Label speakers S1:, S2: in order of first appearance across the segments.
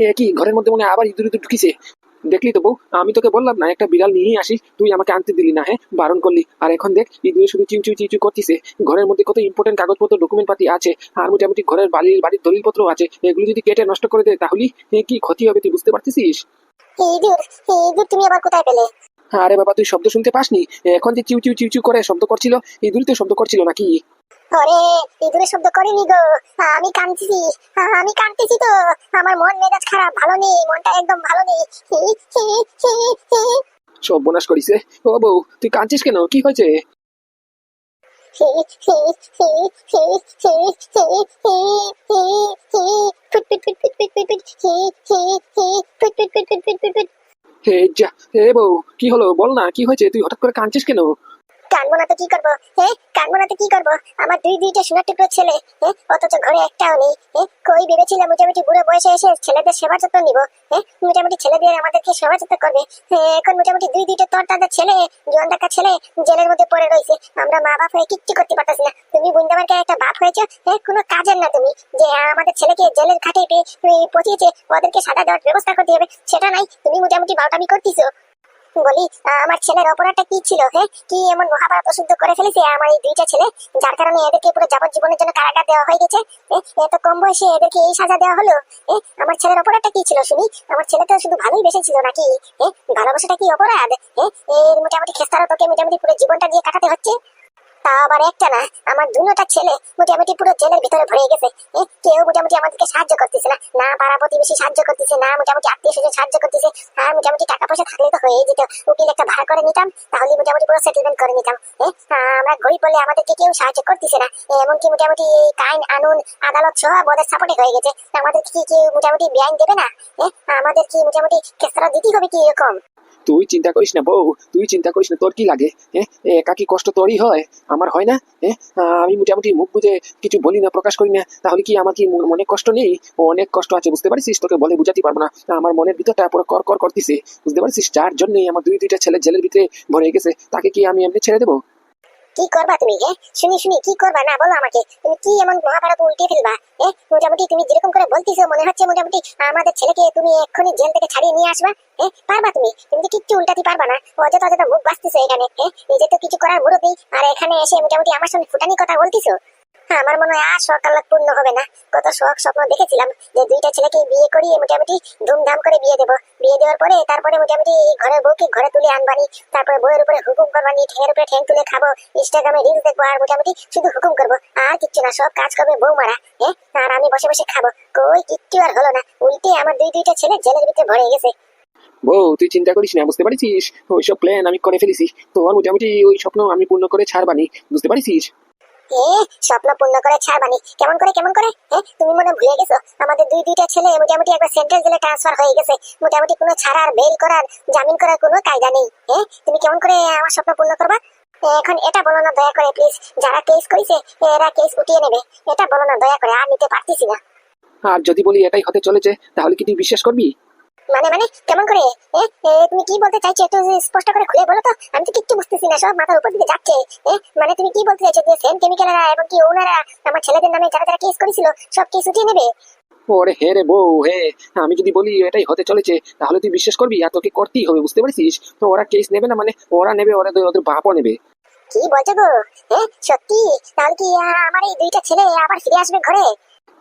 S1: এ কি ঘরের মধ্যে মনে আবার ইঁদুর ইঁদুর ঢুকিছে? দেখলি তো বউ আমি তোকে বললাম না একটা বিড়াল নিয়েই আসি তুই আমাকে আনতে দিলি না হ্যাঁ? বারণ করলি। আর এখন দেখ ইঁদুরে শুধু চিউ চিউ চিউ চিউ করতিছে। ঘরের মধ্যে কত ইম্পর্টেন্ট কাগজপত্র ডকুমেন্ট পাতি আছে আর মোটামুটি ঘরের বাড়ির বাড়ির দলিলপত্র আছে। এগুলো যদি কেটে নষ্ট করে দেয় তাহলে কি ক্ষতি হবে তুই বুঝতে পারতেছিস?
S2: ইঁদুর ইঁদুর তুমি আবার কোথায় পেলে?
S1: আরে বাবা তুই শব্দ শুনতে পাসনি? এখন যে চিউ চিউ চিউ চিউ করে শব্দ করছিল ইঁদুরই তো শব্দ করছিল নাকি?
S2: ইঁদুরের শব্দ করিনি গো আমি কাঁদতেছি আমি কাঁদতেছি তো আমার মন মেজাজ খারাপ ভালো নেই মনটা একদম ভালো নেই
S1: সব বোনাস করিছে ও বউ তুই কাঁদছিস কেন কি হয়েছে হে যা হে বউ কি হলো বল না কি হয়েছে তুই হঠাৎ করে কাঁদছিস কেন
S2: কানবো না তো কি করব? হ্যাঁ কানবো না তো কি করব? আমার দুই দুইটা সোনার টুকরো ছেলে হ্যাঁ অথচ ঘরে একটাও নেই হ্যাঁ কই ভেবেছিলাম মোটামুটি বুড়ো বয়সে এসে ছেলেদের সেবা যত্ন হ্যাঁ মোটামুটি ছেলেদের আমাদেরকে সেবা যত্ন করবে এখন মোটামুটি দুই দুইটা তোর ছেলে, জোয়ান ছেলে, জেলের মধ্যে পড়ে রয়েছে, আমরা মা বাপ হয়ে কিচ্ছু করতে পারতেছি না। তুমি বুন্দাবারকে একটা বাপ হয়েছে হ্যাঁ কোনো কাজের না তুমি, যে আমাদের ছেলেকে জেলের পেয়ে পচিয়েছে, ওদেরকে সাদা দেওয়ার ব্যবস্থা করতে হবে, সেটা নাই, তুমি মোটামুটি বাউটামি করতেছো। বলি? আমার ছেলের অপরাধটা কি ছিল হ্যাঁ কি এমন মহাভারত অশুদ্ধ করে ফেলেছে আমার এই দুইটা ছেলে? যার কারণে এদেরকে পুরো যাবজ্জীবনের জন্য কারাগার দেওয়া হয়ে গেছে? এত কম বয়সে এদেরকে এই সাজা দেওয়া হলো। আমার ছেলের অপরাধটা কি ছিল, শুনি? আমার ছেলে তো শুধু ভালোই বেশি ছিল নাকি ভালোবাসাটা কি অপরাধ? এর মোটামুটি খেস্তারও তোকে মোটামুটি পুরো জীবনটা দিয়ে কাটাতে হচ্ছে? তা আবার একটা না? আমার দুটা ছেলে মোটামুটি পুরো জেলের ভিতরে ভরে গেছে। কেউ মোটামুটি আমাদেরকে সাহায্য করতেছে না। না পাড়া প্রতিবেশী সাহায্য করতেছে, না মোটামুটি আত্মীয় স্বজন সাহায্য করতেছে। আর মোটামুটি টাকা পয়সা থাকলে তো হয়ে যেত। উকিল একটা ভাড়া করে নিতাম তাহলে মোটামুটি পুরো সেটেলমেন্ট করে নিতাম। আমরা গরিব বলে আমাদেরকে কেউ সাহায্য করতেছে না। এমনকি মোটামুটি কাইন, আনুন, আদালত সহ ওদের সাপোর্টে হয়ে গেছে। আমাদের কি কেউ মোটামুটি বেআইন দেবে না? আমাদের কি মোটামুটি দিতেই হবে কি এরকম?
S1: তুই চিন্তা করিস না বউ, তুই চিন্তা করিস না, তোর কি লাগে? হ্যাঁ? একা কি কষ্ট তোরই হয়? আমার হয় না? হ্যাঁ? আমি মোটামুটি মুখ বুঝে কিছু বলি না, প্রকাশ করি না। তাহলে কি আমার কি অনেক কষ্ট নেই? অনেক কষ্ট আছে, বুঝতে পারছিস? তোকে বলে বুঝাতে পারব না। আমার মনের ভিতরটা পুরো কর কর করতেছে, বুঝতে পারছিস? যার জন্যই আমার দুই দুইটা ছেলে জেলের ভিতরে ভরে গেছে, তাকে কি আমি এমনি ছেড়ে দেবো?
S2: কি করবা তুমি হ্যাঁ? শুনি শুনি, কি করবা? না, বলো আমাকে। তুমি কি এমন মহাভারত উল্টে ফেলবা হ্যাঁ? মোটামুটি তুমি যেরকম করে বলতেছো, মনে হচ্ছে মোটামুটি আমাদের ছেলেকে তুমি এক্ষুনি জেল থেকে ছাড়িয়ে নিয়ে আসবা হ্যাঁ? পারবা তুমি? তুমি তো কিচ্ছু উল্টাতে পারবা না? অযথা অযথা মুখ বাঁচতেছো এখানে হ্যাঁ? নিজে তো কিছু করার মুরত আর এখানে এসে মোটামুটি আমার সঙ্গে ফুটানি কথা বলতিছো। আমার মনে হয় আর সকাল পূর্ণ হবে না। কত শখ স্বপ্ন দেখেছিলাম যে দুইটা ছেলেকে বিয়ে করিয়ে মোটামুটি ধুমধাম করে বিয়ে দেবো। বিয়ে দেওয়ার পরে তারপরে মোটামুটি ঘরের বউকে ঘরে তুলে আনবানি, তারপরে বউয়ের উপরে হুকুম করবানি ঠেঙের উপরে ঠেং তুলে খাব ইনস্টাগ্রামে রিলস দেখব, আর মোটামুটি শুধু হুকুম করব। আর কিচ্ছু না, সব কাজ করবে বউ মারা হ্যাঁ আর আমি বসে বসে খাব। কই, কিচ্ছু আর হলো না। উল্টে আমার দুই দুইটা ছেলে জেলের ভিতরে ভরে গেছে।
S1: বউ, তুই চিন্তা করিস না, বুঝতে পারছিস? ওইসব প্ল্যান আমি করে ফেলেছি। তোর মোটামুটি ওই স্বপ্ন আমি পূর্ণ করে ছাড়বানি, বুঝতে পারছিস?
S2: স্বপ্ন পূর্ণ করে ছাড়বানি। কেমন করে কেমন করে? হ্যাঁ তুমি মনে ভুলে গেছো? আমাদের দুই দুইটা ছেলে মোটামুটি একবার সেন্ট্রাল জেলে ট্রান্সফার হয়ে গেছে। মোটামুটি কোনো ছাড়ার বেল করার, জামিন করার কোনো কায়দা নেই। হ্যাঁ তুমি কেমন করে আমার স্বপ্ন পূর্ণ করবা? এখন এটা বলো না, দয়া করে প্লিজ যারা কেস করেছে, এরা কেস উঠিয়ে নেবে। এটা বলো না, দয়া করে, আর নিতে পারতেছি না।
S1: আর যদি বলি এটাই হতে চলেছে, তাহলে কি তুই বিশ্বাস করবি?
S2: মানে মানে কেমন করে? তুমি কি বলতে চাইছো একটু স্পষ্ট করে খুলে বলো তো? আমি তো কিচ্ছু বুঝতেছি না সব মাথার উপর দিকে যাচ্ছে। মানে তুমি কি বলতে চাইছো যে সেম কেমিক্যালরা এবং কি ওনারা আমার ছেলেদের নামে যারা যারা কেস করেছিল সব কেস উঠিয়ে নেবে?
S1: ওরে হে রে বউ হে আমি যদি বলি এটাই হতে চলেছে তাহলে তুই বিশ্বাস করবি? আর তোকে করতেই হবে বুঝতে পারছিস? তো ওরা কেস নেবে না মানে ওরা নেবে ওরা তো ওদের বাপও নেবে।
S2: কি বলছো গো? হ্যাঁ সত্যি? তাহলে কি আমার এই দুইটা ছেলে আবার ফিরে আসবে ঘরে?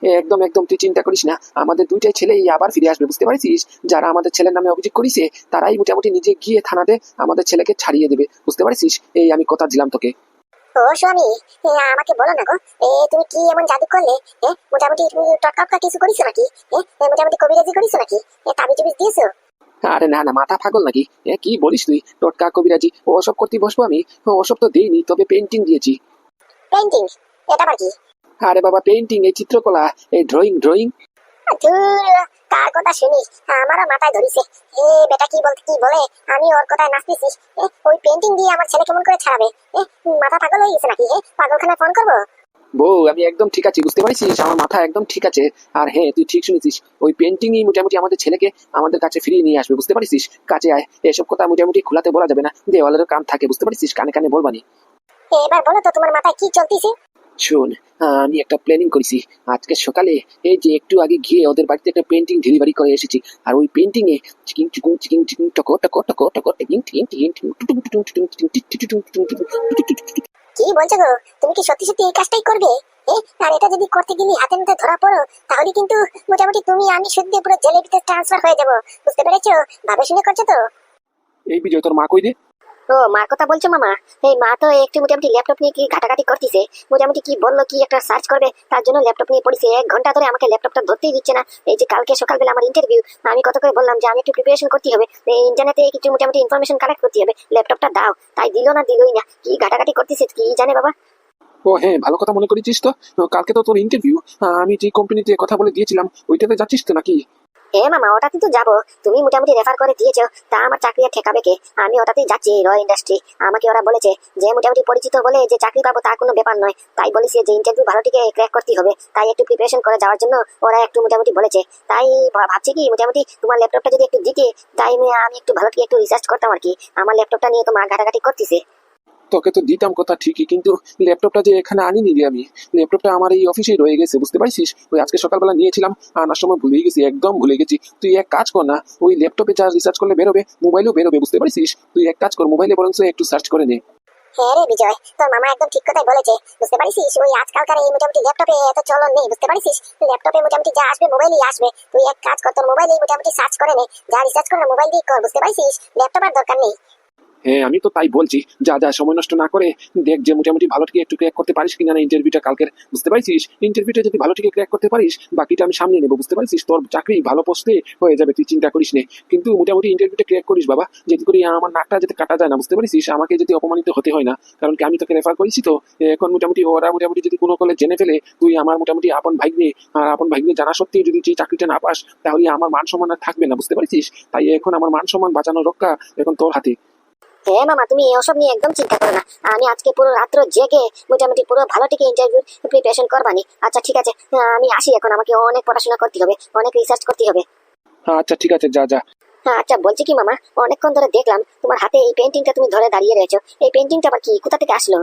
S1: একদম একদম তুই চিন্তা করিস না। আমাদের দুইটাই ছেলেই আবার ফিরে আসবে বুঝতে পারছিস যারা আমাদের ছেলের নামে অভিযোগ করিছে তারাই মোটামুটি নিজে গিয়ে থানাতে আমাদের ছেলেকে ছাড়িয়ে দেবে। বুঝতে পারছিস এই আমি কথা দিলাম তোকে।
S2: ও স্বামী আমাকে বলো না গো। এ তুমি কি এমন জাদু করলে? মোটামুটি তুমি টটকা কিছু করিছো নাকি? মোটামুটি কবিরাজি করিছো নাকি? তাবিজ টুবিজ দিয়েছ?
S1: আরে না না মাথা পাগল নাকি? এ কি বলিস তুই? টোটকা কবিরাজি ওসব করতে বসবো আমি? ওসব তো দিইনি তবে পেন্টিং দিয়েছি।
S2: পেন্টিং এটা আবার কি?
S1: আরে বাবা পেন্টিং এই চিত্রকলা এই ড্রয়িং ড্রয়িং
S2: কার কথা শুনি আমারও মাথায় ধরিছে। এ বেটা কি বলতে কি বলে? আমি ওর কথায় নাচতেছি। ওই পেন্টিং দিয়ে আমার ছেলে কেমন করে ছাড়াবে? মাথা পাগল হয়ে গেছে নাকি? ফোন করব?
S1: বউ আমি একদম ঠিক আছি বুঝতে পারছিস? আমার মাথা একদম ঠিক আছে। আর হ্যাঁ তুই ঠিক শুনেছিস ওই পেন্টিংই মোটামুটি আমাদের ছেলেকে আমাদের কাছে ফিরিয়ে নিয়ে আসবে বুঝতে পারছিস? কাছে আয় এসব কথা মোটামুটি খোলাতে বলা যাবে না। দেওয়ালেরও কান থাকে বুঝতে পারছিস? কানে কানে বলবানি।
S2: এবার বলো তো তোমার মাথায় কি চলতেছে?
S1: শোন আমি একটা প্ল্যানিং করেছি আজকে সকালে এই যে একটু আগে গিয়ে ওদের বাড়িতে একটা পেন্টিং ডেলিভারি করে এসেছি আর ওই পেন্টিং এ চিকিং চিকুং চিকিং চিকিং টকো টকো টকো টকো টিকিং টিকিং টিকিং টুটুং টুটুং টুটুং টিটিং টিটিং টুটুং।
S2: কি বলছো গো তুমি কি সত্যি সত্যি এই কাজটাই করবে আর এটা যদি করতে গেলে হাতে নাতে ধরা পড়ো তাহলে কিন্তু মোটামুটি তুমি আমি সত্যি পুরো জেলের ভিতরে ট্রান্সফার হয়ে যাব বুঝতে পেরেছ ভাবে শুনে করছ তো
S1: এই বিজয় তোর মা কই দে
S2: ও, মার কথা বলছো মামা? এই মা তো একটু মোটামুটি ল্যাপটপ নিয়ে কি ঘাটাঘাটি করতেছে। মোটামুটি কি বলল, কি একটা সার্চ করবে? তার জন্য ল্যাপটপ নিয়ে পড়েছে। এক ঘণ্টা ধরে আমাকে ল্যাপটপটা ধরতেই দিচ্ছে না। এই যে কালকে সকালবেলা আমার ইন্টারভিউ আমি কত করে বললাম যে আমি একটু প্রিপারেশন করতে হবে। ইন্টারনেটে কিছু মোটামুটি ইনফরমেশন কালেক্ট করতে হবে। ল্যাপটপটা দাও। তাই দিলো না, দিলোই না। কি ঘাটাঘাটি করতেছে, কি জানে বাবা?
S1: ও হ্যাঁ ভালো কথা মনে করেছিস তো। কালকে তো তোর ইন্টারভিউ আমি যে কোম্পানিতে কথা বলে দিয়েছিলাম, ওইটাতে যাচ্ছিস তো নাকি?
S2: এ মামা ওটাতে তো যাব। তুমি মোটামুটি রেফার করে দিয়েছ, তা আমার চাকরি আর ঠেকাবে কে? আমি ওটাতেই যাচ্ছি রয় ইন্ডাস্ট্রি আমাকে ওরা বলেছে যে, মোটামুটি পরিচিত বলে যে চাকরি পাবো তা কোনো ব্যাপার নয়। তাই বলেছে যে ইন্টারভিউ ভালোটিকে ক্র্যাক করতে হবে। তাই একটু প্রিপারেশন করে যাওয়ার জন্য ওরা একটু মোটামুটি বলেছে। তাই ভাবছি কি, মোটামুটি তোমার ল্যাপটপটা যদি একটু দিতে তাই আমি একটু ভালোটিকে একটু রিসার্চ করতাম আর কি। আমার ল্যাপটপটা নিয়ে তো মা ঘাটাঘাটি করতেছে।
S1: তোকে তো দিতাম কথা ঠিকই, কিন্তু ল্যাপটপটা যে এখানে আনিনি রে আমি, ল্যাপটপটা আমার এই অফিসেই রয়ে গেছে, বুঝতে পারছিস? ওই আজকে সকালবেলা নিয়েছিলাম, আনার সময় ভুলেই গেছি, একদম ভুলে গেছি। তুই এক কাজ কর না, ওই ল্যাপটপে যা রিসার্চ করলে বেরোবে, মোবাইলেও বেরোবে, বুঝতে পারছিস? তুই এক কাজ কর, মোবাইলে বরং একটু সার্চ করে নে।
S2: হ্যাঁ রে বিজয়, তোর মামা একদম ঠিক কথাই বলেছে, বুঝতে পারিস ওই আজকালকার এই মোটামুটি ল্যাপটপে এত চলন নেই, বুঝতে পারিস ল্যাপটপে মোটামুটি যা আসবে আসবে। তুই এক কাজ কর, তোর মোটামুটি সার্চ করে নে, যা রিসার্চ মোবাইল দিয়ে কর, বুঝতে পারিস ল্যাপটপ আর দরকার নেই।
S1: হ্যাঁ আমি তো তাই বলছি। যা যা, সময় নষ্ট না করে দেখ যে মোটামুটি ভালো থেকে একটু ক্র্যাক করতে পারিস কিনা না ইন্টারভিউটা কালকের, বুঝতে পারছিস? ইন্টারভিউটা যদি ভালো থেকে ক্র্যাক করতে পারিস, বাকিটা আমি সামনে নেব, বুঝতে পারছিস? তোর চাকরি ভালো পোস্টে হয়ে যাবে, তুই চিন্তা করিস নে। কিন্তু মোটামুটি ইন্টারভিউটা ক্র্যাক করিস বাবা যেতে করে আমার নাকটা যাতে কাটা যায় না, বুঝতে পারছিস? আমাকে যদি অপমানিত হতে হয় না, কারণ কি আমি তোকে রেফার করেছি তো? এখন মোটামুটি ওরা মোটামুটি যদি কোনো কলে জেনে ফেলে, তুই আমার মোটামুটি আপন ভাগ্নে, আর আপন ভাগ্নে জানা সত্ত্বেও যদি তুই চাকরিটা না পাস, তাহলে আমার মান সম্মান আর থাকবে না, বুঝতে পারছিস? তাই এখন আমার মান সম্মান বাঁচানোর রক্ষা এখন তোর হাতে।
S2: হ্যাঁ মামা তুমি ওসব নিয়ে একদম চিন্তা করো না। আমি আজকে পুরো রাত্র জেগে মোটামুটি পুরো ভালো থেকে ইন্টারভিউ প্রিপারেশন করবানি। আচ্ছা ঠিক আছে। আমি আসি এখন। আমাকে অনেক পড়াশোনা করতে হবে অনেক রিসার্চ করতে হবে।
S1: আচ্ছা ঠিক আছে যা যা।
S2: হ্যাঁ আচ্ছা বলছি কি মামা অনেকক্ষণ ধরে দেখলাম তোমার হাতে এই পেন্টিংটা তুমি ধরে দাঁড়িয়ে রয়েছো। এই পেন্টিংটা আবার কি? কোথা থেকে আসলো?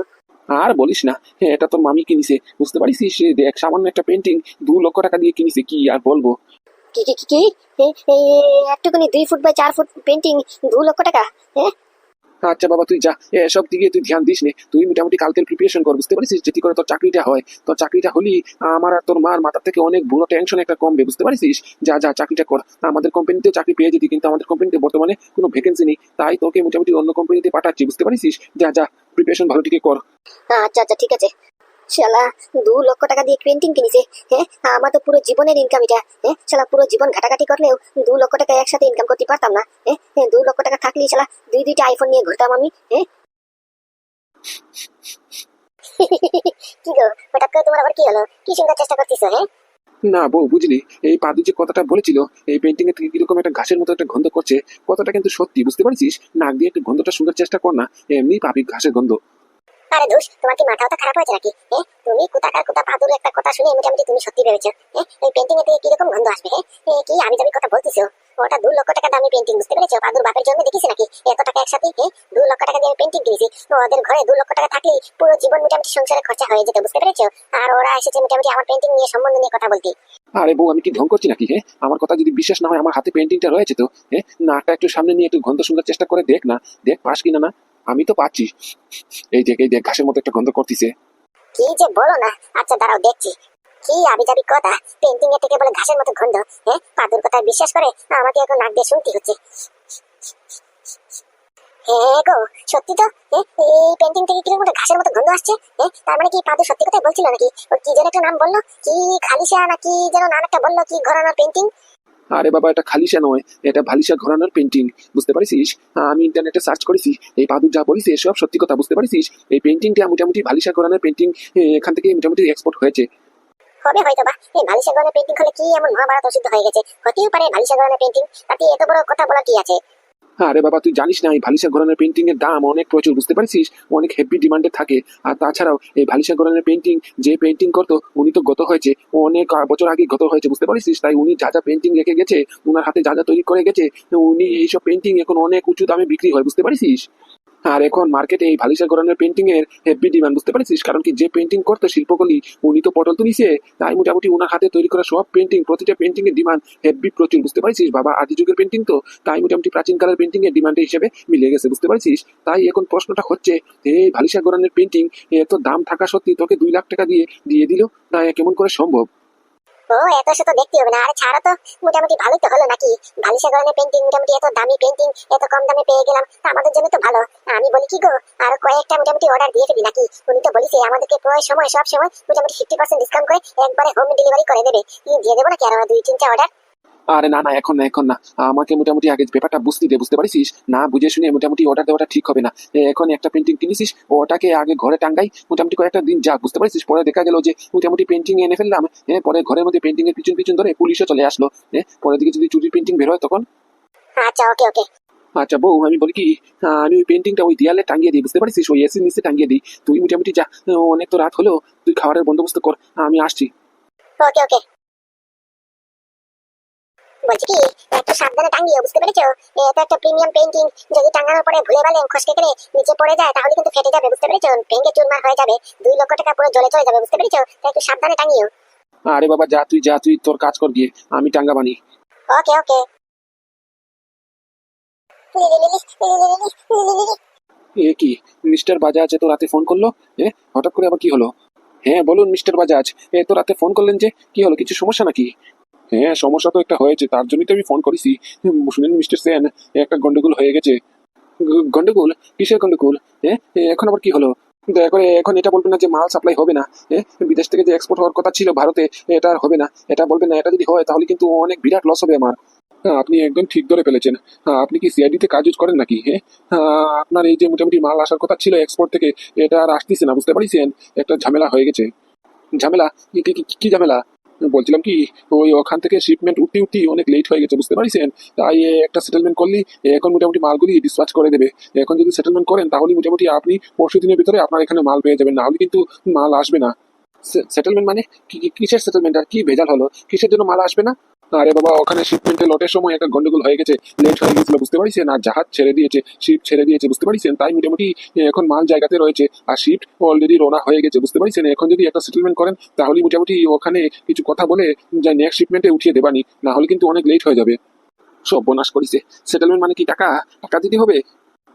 S1: আর বলিস না। হ্যাঁ, এটা তোর মামি কিনিছে। বুঝতে পারিস দেখ সামান্য একটা পেন্টিং দু লক্ষ টাকা দিয়ে কিনিছে কি আর বলব?
S2: কি কি কি একটুখানি দুই ফুট বাই চার ফুট পেন্টিং দু লক্ষ টাকা? হ্যাঁ?
S1: আচ্ছা বাবা, তুই যা। এসব দিকে তুই ধ্যান দিস নে তুই মোটামুটি কালকের প্রিপারেশন কর, বুঝতে পারিস যদি করে তোর চাকরিটা হয়, তোর চাকরিটা হলি আমার আর তোর মার মাথার থেকে অনেক বড় টেনশন একটা কমবে, বুঝতে পারিস যা যা, চাকরিটা কর। আমাদের কোম্পানিতে চাকরি পেয়ে যেতি, কিন্তু আমাদের কোম্পানিতে বর্তমানে কোনো ভ্যাকেন্সি নেই। তাই তোকে মোটামুটি অন্য কোম্পানিতে পাঠাচ্ছি, বুঝতে পারিস যা যা প্রিপারেশন ভালো থেকে কর।
S2: আচ্ছা আচ্ছা ঠিক আছে। শালা দু লক্ষ টাকা দিয়ে পেন্টিং কিনেছে হ্যাঁ? আমার তো পুরো জীবনের ইনকাম এটা হ্যাঁ? শালা পুরো জীবন ঘাটাঘাটি করলেও দু লক্ষ টাকা একসাথে ইনকাম করতে পারতাম না হ্যাঁ? হ্যাঁ, দু লক্ষ টাকা থাকলেই শালা দুই দুইটা আইফোন নিয়ে ঘুরতাম আমি হ্যাঁ? কি গো হঠাৎ করে তোমার আবার কি হলো? কি শুনতে চেষ্টা করতেছো হ্যাঁ?
S1: না বউ বুঝলি এই পাদু যে কথাটা বলেছিল এই পেন্টিং থেকে কীরকম একটা ঘাসের মতো একটা গন্ধ করছে কথাটা কিন্তু সত্যি বুঝতে পারছিস? নাক দিয়ে একটু গন্ধটা শুনতে চেষ্টা কর না এমনি পাবি ঘাসের গন্ধ।
S2: আরে দোষ, তোমার কি মাথাও তো খারাপ হয়েছে নাকি? হ্যাঁ তুমি পাদুর একটা কথা শুনে মোটামুটি তুমি সত্যি ভেবেছো। হ্যাঁ পেন্টিং থেকে কীরকম গন্ধ আসবে হ্যাঁ? কি আমি যাবি কথা বলতেছো? ওটা দু লক্ষ টাকা দামি পেন্টিং বুঝতে পেরেছ? পাদুর বাপের জন্য দেখিস নাকি? এত টাকা একসাথে হ্যাঁ দু লক্ষ টাকা দিয়ে পেন্টিং কিনেছি ওদের ঘরে দু লক্ষ টাকা থাকলেই পুরো জীবন মোটামুটি সংসারে খরচা হয়ে যেত, বুঝতে পেরেছ? আর ওরা এসেছে মোটামুটি আমার পেন্টিং নিয়ে সম্বন্ধ নিয়ে কথা বলতে।
S1: আরে বউ, আমি কি ঢং করছি নাকি হ্যাঁ? আমার কথা যদি বিশ্বাস না হয়, আমার হাতে পেন্টিংটা রয়েছে তো হ্যাঁ? নাকটা একটু সামনে নিয়ে একটু গন্ধ শোনার চেষ্টা করে দেখ না। দেখ, পাস কিনা না? আমি তো পাচ্ছি। এই দেখ এই দেখ ঘাসের মতো একটা গন্ধ করতেছে।
S2: কি যে বলো না? আচ্ছা দাঁড়াও, দেখছি। কি আবি যাবি কথা? পেন্টিং এর থেকে বলে ঘাসের মতো গন্ধ হ্যাঁ পাদুর কথা বিশ্বাস করে? আমাকে এখন নাক দিয়ে শুনতে হচ্ছে। হ্যাঁ গো, সত্যি তো? এই পেন্টিং থেকে ঘাসের মতো গন্ধ আসছে? তার মানে কি পাদু সত্যি কথাই বলছিল নাকি? কি যেন একটা নাম বলল? কি খালিসা না কি যেন নাম একটা বলল? কি ঘরানার পেন্টিং
S1: আরে বাবা, এটা খালিসা নয়, এটা ভালিসা ঘোরানোর পেন্টিং বুঝতে পারিস আমি ইন্টারনেটে সার্চ করেছি, এই পাদুর যা বলিস, এসব সত্যি কথা, বুঝতে পারিস এই পেন্টিংটা মোটামুটি ভালিসা ঘোরানোর পেন্টিং এখান থেকে মোটামুটি এক্সপোর্ট হয়েছে।
S2: হবে হয়তো বা, এই ভালিসা পেন্টিং হলে কি এমন মহাভারত হয়ে গেছে? হতেই পারে ভালিসা ঘোরানোর পেন্টিং তাতে এত বড় কথা বলা কি আছে?
S1: আরে বাবা, তুই জানিস না, এই ভালিসা ঘোরানোর পেন্টিং এর দাম অনেক প্রচুর, বুঝতে পারছিস? অনেক হেভি ডিমান্ডে থাকে। আর তাছাড়াও, এই ভালিসা ঘোরানোর পেন্টিং যে পেন্টিং করতো, উনি তো গত হয়েছে, অনেক বছর আগে গত হয়েছে, বুঝতে পারছিস? তাই উনি যা যা পেন্টিং রেখে গেছে ওনার হাতে যা যা তৈরি করে গেছে, উনি এইসব পেন্টিং এখন অনেক উঁচু দামে বিক্রি হয়, বুঝতে পারছিস? আর এখন মার্কেটে এই ভালিশা গড়ানোর পেন্টিং এর হেভি ডিমান্ড বুঝতে পারছিস? কারণ কি যে পেন্টিং করতো শিল্পকলি, উনি তো পটল তুলিছে। তাই মোটামুটি ওনার হাতে তৈরি করা সব পেন্টিং প্রতিটা পেন্টিং এর ডিমান্ড হেভি প্রচুর, বুঝতে পারছিস? বাবা, আদি যুগের পেন্টিং তো, তাই মোটামুটি প্রাচীন কালের পেন্টিং এর ডিমান্ড হিসেবে মিলে গেছে, বুঝতে পারছিস? তাই এখন প্রশ্নটা হচ্ছে এই ভালিশা গড়ানোর পেন্টিং এত দাম থাকা সত্যি তোকে দুই লাখ টাকা দিয়ে দিয়ে দিল? তাই কেমন করে সম্ভব?
S2: ও, এত শত হবে না। আরে ছাড়া তো, মোটামুটি ভালোই তো হলো নাকি? পেন্টিং মোটামুটি এত দামি পেন্টিং এত কম দামে পেয়ে গেলাম আমাদের জন্য তো ভালো। আমি বলি, কি গো, আর কয়েকটা মোটামুটি অর্ডার দিয়ে ফেলি নাকি? উনি তো বলিছে, আমাদেরকে প্রায় সময় সব সময় মোটামুটি ফিফটি পার্সেন্ট ডিসকাউন্ট করে একবারে হোম ডেলিভারি করে দেবে। দিয়ে দেবো নাকি আরও দুই, তিনটা অর্ডার
S1: আরে না না এখন না এখন না। আমাকে মোটামুটি আগে ব্যাপারটা বুঝতে দে বুঝতে পারিস না বুঝে শুনে মোটামুটি অর্ডার দেওয়াটা ঠিক হবে না। এখন একটা পেন্টিং কিনেছিস ওটাকে আগে ঘরে টাঙ্গাই মোটামুটি কয়েকটা দিন যাক বুঝতে পারিস পরে দেখা গেল যে মোটামুটি পেন্টিং এনে ফেললাম হ্যাঁ পরে ঘরের মধ্যে পেন্টিং এর পিছন পিছন ধরে পুলিশও চলে আসলো হ্যাঁ পরের দিকে যদি চুরির পেন্টিং বের হয় তখন?
S2: আচ্ছা ওকে ওকে
S1: আচ্ছা বউ আমি বলি কি আমি ওই পেন্টিংটা ওই দেয়ালে টাঙ্গিয়ে দিই বুঝতে পারিস ওই এসির নিচে টাঙ্গিয়ে দিই। তুই মোটামুটি যা অনেক তো রাত হলো তুই খাবারের বন্দোবস্ত কর আমি আসছি।
S2: ওকে ওকে বলছি কি একটু সাবধানে বুঝতে পেরেছ এটা একটা প্রিমিয়াম যদি পরে ভুলে খসকে গেলে নিচে পড়ে যায় তাহলে কিন্তু ফেটে যাবে বুঝতে পেরেছ ভেঙে চুরমার হয়ে যাবে দুই লক্ষ টাকা পুরো জলে চলে যাবে বুঝতে পেরেছ তাই একটু সাবধানে টাঙ্গিও
S1: আরে বাবা যা তুই যা তুই তোর কাজ কর গিয়ে আমি টাঙ্গা বানি
S2: ওকে ওকে
S1: এ কি মিস্টার বাজাজ এত রাতে ফোন করল হ্যাঁ হঠাৎ করে আবার কি হলো হ্যাঁ বলুন মিস্টার বাজাজ এত রাতে ফোন করলেন যে কি হলো কিছু সমস্যা নাকি হ্যাঁ সমস্যা তো একটা হয়েছে তার জন্যই তো আমি ফোন করেছি। শুনেন মিস্টার সেন একটা গন্ডগোল হয়ে গেছে। গন্ডগোল? কিসের গন্ডগোল? হ্যাঁ এখন আবার কি হলো? দয়া করে এখন এটা বলবেন না যে মাল সাপ্লাই হবে না। হ্যাঁ বিদেশ থেকে যে এক্সপোর্ট হওয়ার কথা ছিল ভারতে এটা আর হবে না। এটা বলবেন না এটা যদি হয় তাহলে কিন্তু অনেক বিরাট লস হবে আমার। হ্যাঁ, আপনি একদম ঠিক ধরে ফেলেছেন। হ্যাঁ, আপনি কি সিআইডিতে কাজ করেন নাকি? হ্যাঁ আহ, আপনার এই যে মোটামুটি মাল আসার কথা ছিল এক্সপোর্ট থেকে এটা আর আসতেছে না বুঝতে পারছেন? একটা ঝামেলা হয়ে গেছে। ঝামেলা? কি ঝামেলা? বলছিলাম কি, ওই ওখান থেকে শিপমেন্ট উঠতে উঠতে অনেক লেট হয়ে গেছে, বুঝতে পারছেন? তাই একটা সেটেলমেন্ট করলি এখন মোটামুটি মালগুলি ডিসপাচ করে দেবে। এখন যদি সেটেলমেন্ট করেন তাহলে মোটামুটি আপনি পরশু দিনের ভিতরে আপনার এখানে মাল পেয়ে যাবেন না কিন্তু মাল আসবে না। সেটেলমেন্ট মানে কিসের সেটেলমেন্ট আর কি ভেজাল হলো? কিসের জন্য মাল আসবে না? আরে বাবা, ওখানে শিপমেন্টে লটের সময় একটা গন্ডগোল হয়ে গেছে। লেট হয়ে গেছিল, বুঝতে পারছেন? আর জাহাজ ছেড়ে দিয়েছে শিপ ছেড়ে দিয়েছে, বুঝতে পারছেন? তাই মোটামুটি এখন মাল জায়গাতে রয়েছে। আর শিপ অলরেডি রোনা হয়ে গেছে, বুঝতে পারছেন? এখন যদি একটা সেটেলমেন্ট করেন তাহলে মোটামুটি ওখানে কিছু কথা বলে যা নেক্সট শিপমেন্টে উঠিয়ে দেবানি। না হলে কিন্তু অনেক লেট হয়ে যাবে। সব বোনাস করিছে। সেটেলমেন্ট মানে কি টাকা? টাকা দিতে হবে?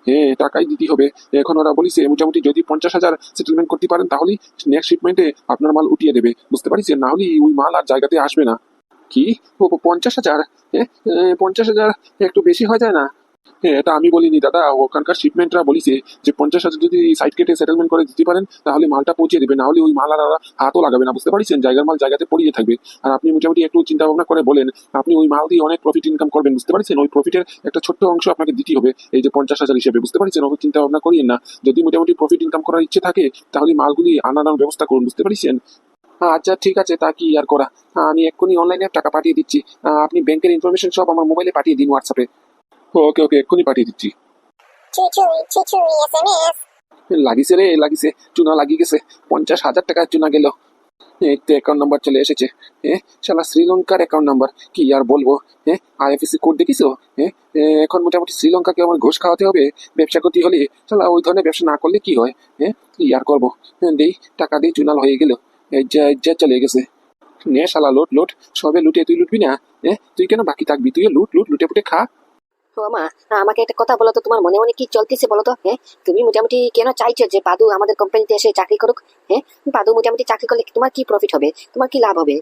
S1: হ্যাঁ টাকাই দিতে হবে। এখন ওরা বলিছে, মোটামুটি যদি পঞ্চাশ হাজার সেটেলমেন্ট করতে পারেন, তাহলেই নেক্সট শিপমেন্টে আপনার মাল উঠিয়ে দেবে। বুঝতে পারিস না হলে ওই মাল আর জায়গাতে আসবে না। কি? পঞ্চাশ হাজার? পঞ্চাশ হাজার একটু বেশি হয়ে যায় না? হ্যাঁ এটা আমি বলিনি, দাদা। ওখানকার শিপমেন্টরা বলিছে যে পঞ্চাশ হাজার যদি সাইড কেটে সেটেলমেন্ট করে দিতে পারেন, তাহলে মালটা পৌঁছে দেবে। না হলে ওই মাল আর হাতও লাগাবে না। বুঝতে পারছেন? জায়গার মাল জায়গাতে পড়িয়ে থাকবে। আর আপনি মোটামুটি একটু চিন্তা ভাবনা করে বলেন, আপনি ওই মাল দিয়ে অনেক প্রফিট ইনকাম করবেন। বুঝতে পারছেন? ওই প্রফিটের একটা ছোট্ট অংশ আপনাকে দিতে হবে, এই যে পঞ্চাশ হাজার হিসেবে। বুঝতে পারছেন? ওকে চিন্তা ভাবনা করিয়েন না। যদি মোটামুটি প্রফিট ইনকাম করার ইচ্ছে থাকে, তাহলে মালগুলি আনানোর ব্যবস্থা করুন। বুঝতে পারছেন? আচ্ছা ঠিক আছে তা কি আর করা? আমি এক্ষুনি অনলাইনে টাকা পাঠিয়ে দিচ্ছি। আপনি ব্যাংকের ইনফরমেশন সব আমার মোবাইলে পাঠিয়ে দিন হোয়াটসঅ্যাপে ওকে ওকে এক্ষুনি পাঠিয়ে দিচ্ছি। লাগিছে রে লাগিছে। চুনা লাগিয়ে গেছে। পঞ্চাশ হাজার টাকার চুনা গেল। এই তো অ্যাকাউন্ট নাম্বার চলে এসেছে। হ্যাঁ শালা শ্রীলঙ্কার অ্যাকাউন্ট নাম্বার কি আর বলব? হ্যাঁ আইএফএসি কোড দেখিছো? হ্যাঁ এখন মোটামুটি শ্রীলঙ্কাকে আমার ঘুষ খাওয়াতে হবে। ব্যবসা করতে হলে শালা ওই ধরনের ব্যবসা না করলে কি হয়? হ্যাঁ কি আর করব? দেই টাকা দিয়ে চুনাল হয়ে গেল। যা যা চলে গেছে। নে শালা লোট লোট। সবে লুটে তুই লুটবি না হ্যাঁ তুই কেন বাকি থাকবি? তুই লুট লুট লুটে পুটে খা।
S3: ও মা আমাকে একটা কথা বলো তো তোমার মনে মনে কি চলতেছে বলো তো হ্যাঁ তুমি মোটামুটি কেন চাইছো যে পাদু আমাদের কোম্পানিতে এসে চাকরি করুক হ্যাঁ পাদু মোটামুটি চাকরি করলে তোমার কি প্রফিট হবে? তোমার কি লাভ হবে?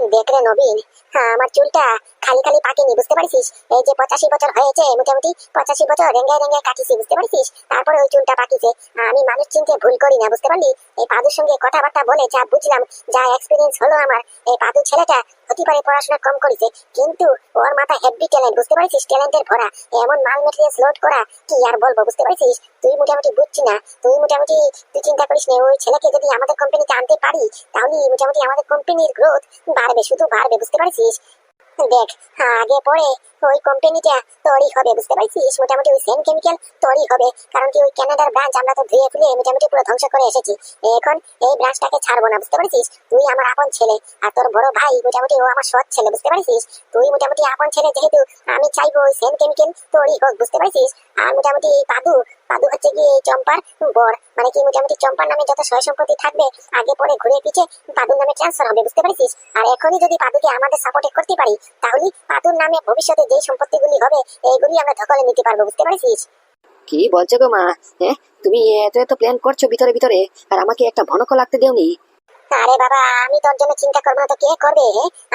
S2: দেখ রে নবীন হ্যাঁ, আমার চুলটা খালি খালি পাকেনি বুঝতে পারছিস? এই যে পঁচাশি বছর হয়েছে, মোটামুটি পঁচাশি বছর রেঙ্গায় রেঙ্গায় কাটিছি, বুঝতে পারছিস? তারপরে ওই চুলটা পাকিছে। আমি মানুষ চিনতে ভুল করি না, বুঝতে পারলি? এই পাদুর সঙ্গে কথাবার্তা বলে যা বুঝলাম, যা এক্সপিরিয়েন্স হলো আমার, এই পাদু ছেলেটা হতে পারে পড়াশোনা কম করেছে, কিন্তু ওর মাথা হেভি ট্যালেন্ট বুঝতে পারছিস? ট্যালেন্টের ভরা, এমন মাল মেটেরিয়ালস লোড করা, কি আর বলব, বুঝতে পারছিস? তুই মোটামুটি বুঝছি না, তুই মোটামুটি, তুই চিন্তা করিস না, ওই ছেলেকে যদি আমাদের কোম্পানিতে আনতে পারি, তাহলে মোটামুটি আমাদের কোম্পানির গ্রোথ বাড়বে, শুধু বাড়বে, বুঝতে পারছিস? দেখ, আগে পরে ওই কোম্পানিটা তৈরি হবে, বুঝতে পারছিস? মোটামুটি ওই সেম কেমিক্যাল তৈরি হবে, কারণ কি ওই কানাডার ব্রাঞ্চ আমরা তো ধুয়ে ফুলে মোটামুটি পুরো ধ্বংস করে এসেছি। এখন এই ব্রাঞ্চটাকে ছাড়বো না, বুঝতে পারছিস? তুই আমার আপন ছেলে, আর তোর বড় ভাই, মোটামুটি ও আমার সৎ ছেলে, বুঝতে পারছিস? তুই মোটামুটি আপন ছেলে, যেহেতু আমি চাইব ওই সেম কেমিক্যাল তৈরি হোক, বুঝতে পারছিস? আর মোটামুটি এই পাদু পাদু হচ্ছে গিয়ে এই চম্পার বর। মানে কি মোটামুটি চম্পার নামে যত সয় সম্পত্তি থাকবে, আগে পরে ঘুরে পিছে পাদুর নামে ট্রান্সফার হবে, বুঝতে পারছিস? আর এখনই যদি পাদুকে আমাদের সাপোর্টে করতে পারি তাহলে পাদুর নামে ভবিষ্যতে যে সম্পত্তিগুলি হবে, এইগুলি আমরা ধকলে নিতে পারব, বুঝতে পারছিস?
S3: কি বলছো গো মা? হ্যাঁ? তুমি এত এত প্ল্যান করছ ভিতরে ভিতরে, আর আমাকে একটা ভনক লাগতে দেওনি।
S2: আরে বাবা, আমি তোর জন্য চিন্তা করব না তো কে করবে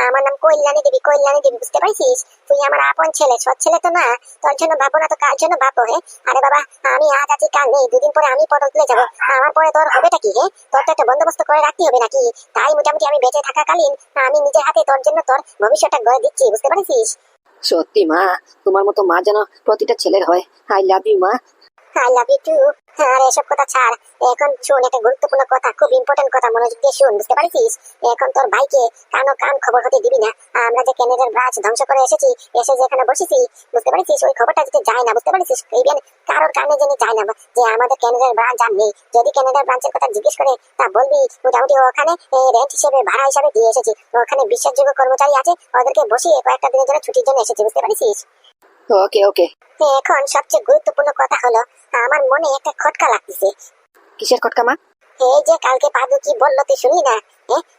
S2: আমার নাম কল্যাণী দেবী কল্যাণী দেবী, বুঝতে পারছিস? তুই আমার আপন ছেলে, সৎ ছেলে তো না। তোর জন্য না তো কার জন্য হে? আরে বাবা, আমি আজ আছি, কাল নেই, দুদিন পরে আমি পটল তুলে যাব। আমার পরে তোর কি, হে? তোর তো একটা বন্দোবস্ত করে রাখতে হবে নাকি? তাই মোটামুটি আমি বেঁচে থাকাকালীন আমি নিজের হাতে তোর জন্য তোর ভবিষ্যৎটা গড়ে দিচ্ছি, বুঝতে পারছিস?
S3: সত্যি মা, তোমার মতো মা যেন প্রতিটা ছেলের হয়। আই লাভ ইউ মা।
S2: আই লাভ ইউ টু আর এসব কথা ছাড়। এখন শোন, একটা গুরুত্বপূর্ণ কথা, খুব ইম্পর্টেন্ট কথা মনোযোগ দিয়ে শুন, বুঝতে পারছিস? এখন তোর ভাইকে কানো কান খবর হতে দিবি না। আমরা যে কেনেডার ব্রাঞ্চ ধ্বংস করে এসেছি, এসে যে বসেছি, বুঝতে পারছিস? ওই খবরটা যদি যায় না, বুঝতে পারছিস? ইভেন কারোর যদি ব্রাঞ্চের কথা জিজ্ঞেস করে, তা বলবি? মোটামুটি ওখানে রেন্ট হিসেবে ভাড়া হিসাবে দিয়ে এসেছি। ওখানে বিশ্বাসযোগ্য কর্মচারী আছে, ওদেরকে বসিয়ে কয়েকটা দিনের জন্য ছুটির জন্য এসেছি, বুঝতে পারছিস?
S3: ওকে ওকে।
S2: এখন সবচেয়ে গুরুত্বপূর্ণ কথা হলো আমার মনে একটা খটকা লাগতেছে।
S3: কিসের খটকা মা?
S2: এই যে কালকে পাদু কি বলল তুই শুনলি না?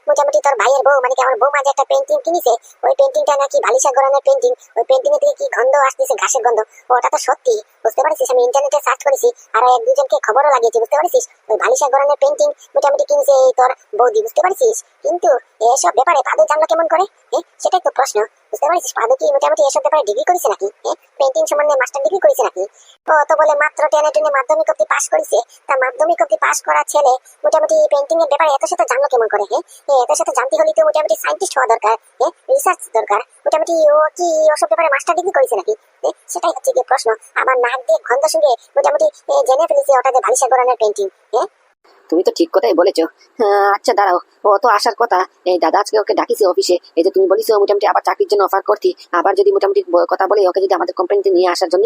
S2: মোটামুটি তোর ভাইয়ের বউ মানে আমার বৌমা যে একটা পেন্টিং কিনেছে ওই পেন্টিংটা নাকি বালিশা গড়ানোর পেন্টিং ওই পেন্টিং থেকে কি গন্ধ আসতেছে ঘাসের গন্ধ? ওটা তো সত্যি বুঝতে পারছিস? আমি ইন্টারনেটে সার্চ করেছি আর এক দুজনকে খবরও লাগিয়েছি বুঝতে পারছিস? ওই বালিশা গড়ানোর পেন্টিং মোটামুটি কিনেছে এই তোর বৌদি বুঝতে পারছিস? কিন্তু এসব ব্যাপারে পাদু জানলো কেমন করে? হ্যাঁ সেটাই তো প্রশ্ন। বুঝতে পারছিস পাদু কি মোটামুটি এসব ব্যাপারে ডিগ্রি করেছে নাকি? পেন্টিং সম্বন্ধে মাস্টার ডিগ্রি করেছে নাকি? ও তো বলে মাত্র টেনে টেনে মাধ্যমিক অব্দি পাস করেছে। তা মাধ্যমিক অব্দি পাস করা ছেলে মোটামুটি পেন্টিং এর ব্যাপারে এত সাথে জানলো কেমন করে হ্যাঁ এত সাথে জানতে হলে তো মোটামুটি সায়েন্টিস্ট হওয়া দরকার হ্যাঁ রিসার্চ দরকার। মোটামুটি ও কি ওসব ব্যাপারে মাস্টার ডিগ্রি করেছে নাকি? সেটাই হচ্ছে গিয়ে প্রশ্ন। আবার নাক দিয়ে গন্ধ শুনে মোটামুটি জেনে ফেলেছে ওটা যে গোরানের পেন্টিং হ্যাঁ
S3: তুমি তো ঠিক কথাই বলেছ। হ্যাঁ, আচ্ছা দাঁড়াও। ও তো আসার কথা। এই দাদা আজকে ওকে ডাকিছে অফিসে। এই যে তুমি বলিস মোটামুটি আবার চাকরির জন্য অফার করছি। আবার যদি মোটামুটি কথা বলে ওকে যদি আমাদের কোম্পানিতে নিয়ে আসার জন্য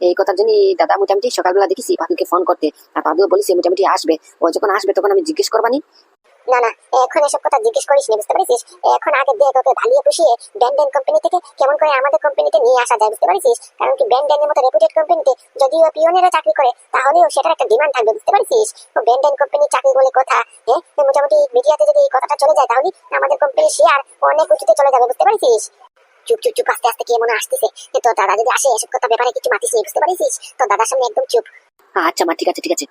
S3: এই কথার জন্য দাদা মোটামুটি সকালবেলা দেখিছি পাদুকে ফোন করতে। আর পাদুও বলিস মোটামুটি আসবে। ও যখন আসবে তখন আমি জিজ্ঞেস করবানি।
S2: না না, এখন এসব কথা জিজ্ঞেস করিস না বুঝতে পারছিস? এখন আগে দিয়ে তোকে ভালিয়ে পুষিয়ে ব্যান্ড ব্যান্ড কোম্পানি থেকে কেমন করে আমাদের কোম্পানিতে নিয়ে আসা যায়, বুঝতে পারছিস? কারণ কি ব্যান্ড ব্যান্ডের মতো রেপুটেড কোম্পানিতে যদি ও পিওনেরা চাকরি করে, তাহলেও সেটার একটা ডিমান্ড থাকবে, বুঝতে পারছিস? ও ব্যান্ড ব্যান্ড কোম্পানি চাকরি বলে কথা হ্যাঁ? মোটামুটি মিডিয়াতে যদি এই কথাটা চলে যায়, তাহলে আমাদের কোম্পানির শেয়ার অনেক উঁচুতে চলে যাবে, বুঝতে পারছিস? চুপ চুপ চুপ, আস্তে আস্তে কে মনে আসতেছে? তো দাদা যদি আসে, এসব কথা ব্যাপারে কিছু মাতিস বুঝতে পারছিস? তো দাদার সামনে একদম চুপ।
S3: আচ্ছা মা, ঠিক আছে ঠিক আছে।